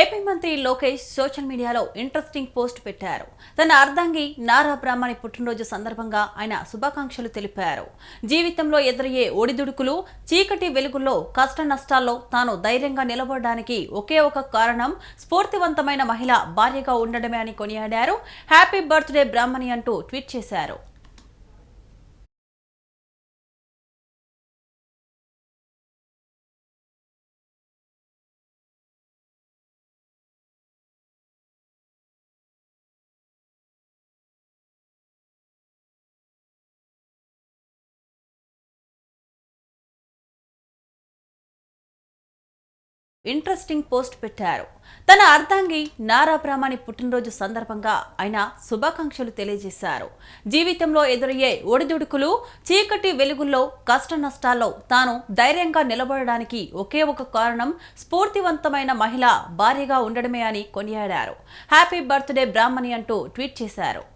AP మంత్రి Lokesh social మీడియాలో interesting post పెట్టారు. తన అర్ధాంగి నారా బ్రాహ్మణి పుట్టినరోజు సందర్భంగా ఆయన శుభాకాంక్షలు తెలిపారు. జీవితంలో ఎదురయ్యే ఒడిదుడుకులు చీకటి వెలుగుల్లో కష్ట నష్టాల్లో తాను ధైర్యంగా నిలబడడానికి ఒకే ఒక కారణం స్ఫూర్తివంతమైన మహిళ భార్యగా ఉండడమే అని కొనియాడారు. హ్యాపీ బర్త్డే బ్రాహ్మణి అంటూ ట్వీట్ చేశారు. ఇంట్రెస్టింగ్ పోస్ట్ పెట్టారు. తన అర్ధాంగి నారా బ్రాహ్మణి పుట్టినరోజు సందర్భంగా ఆయన శుభాకాంక్షలు తెలియజేశారు. జీవితంలో ఎదురయ్యే ఒడిదుడుకులు చీకటి వెలుగుల్లో కష్ట నష్టాల్లో తాను ధైర్యంగా నిలబడడానికి ఒకే ఒక కారణం స్ఫూర్తివంతమైన మహిళ భార్యగా ఉండడమే అని కొనియాడారు. హ్యాపీ బర్త్డే బ్రాహ్మణి అంటూ ట్వీట్ చేశారు.